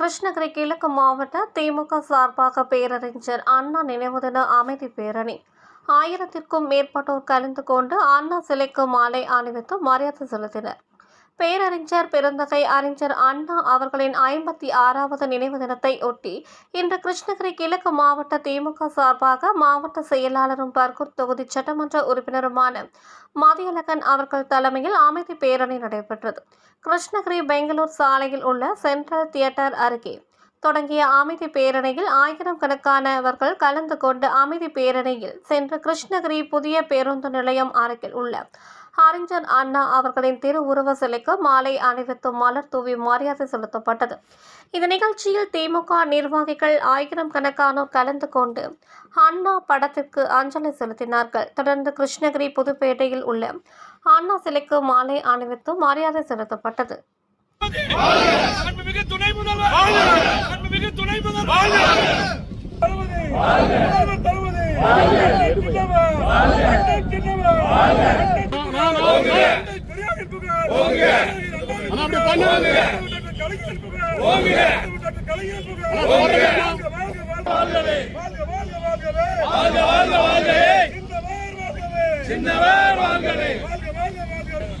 கிருஷ்ணகிரி கிழக்கு மாவட்ட திமுக சார்பாக பேரறிஞர் அண்ணா நினைவு தின அமைதி பேரணி. ஆயிரத்திற்கும் மேற்பட்டோர் கலந்து கொண்டு அண்ணா சிலைக்கு மாலை அணிவித்து மரியாதை செலுத்தினர். பேரறிஞர் பெருந்தகை அறிஞர் அண்ணா அவர்களின் ஐம்பத்தி ஆறாவது நினைவு தினத்தை ஒட்டி இன்று கிருஷ்ணகிரி கிழக்கு மாவட்ட திமுக சார்பாக மாவட்ட செயலாளரும் பர்கூர் தொகுதி சட்டமன்ற உறுப்பினருமான மதியழகன் அவர்கள் தலைமையில் அமைதி பேரணி நடைபெற்றது. கிருஷ்ணகிரி பெங்களூர் சாலையில் உள்ள சென்ட்ரல் தியேட்டர் அருகே தொடங்கிய அமைதி பேரணியில் ஆயிரம் கணக்கானவர்கள் கலந்து கொண்டு அமைதி பேரணியில் சென்று கிருஷ்ணகிரி புதிய பேருந்து நிலையம் அருகில் உள்ள அறிஞர் அண்ணா அவர்களின் திருவுருவ சிலைக்கு மாலை அணிவித்து மலர் தூவி மரியாதை செலுத்தப்பட்டது இந்த நிகழ்ச்சியில் திமுக நிர்வாகிகள் ஆயிரம் கணக்கானோர் கலந்து கொண்டு அண்ணா படத்திற்கு அஞ்சலி செலுத்தினார்கள் தொடர்ந்து கிருஷ்ணகிரி புதுப்பேட்டையில் உள்ள அண்ணா சிலைக்கு மாலை அணிவித்து மரியாதை செலுத்தப்பட்டது துணை முதல்வர் துணை முதல்வர் புகழ் அண்ணா அப்படி பண்ணுவாங்க கலைஞர் புகழ் டாக்டர் கலைஞர் புகழ் வாழ்க வாழ்க வாழ்கவே வாழ்க வாழ்க வாழ்கவே வாழ்க வாழ்க வாழ்கவே சின்னவர் வாழ்கவே சின்னவர் வாழ்கவே வாழ்க வாழ்க வாழ்கவே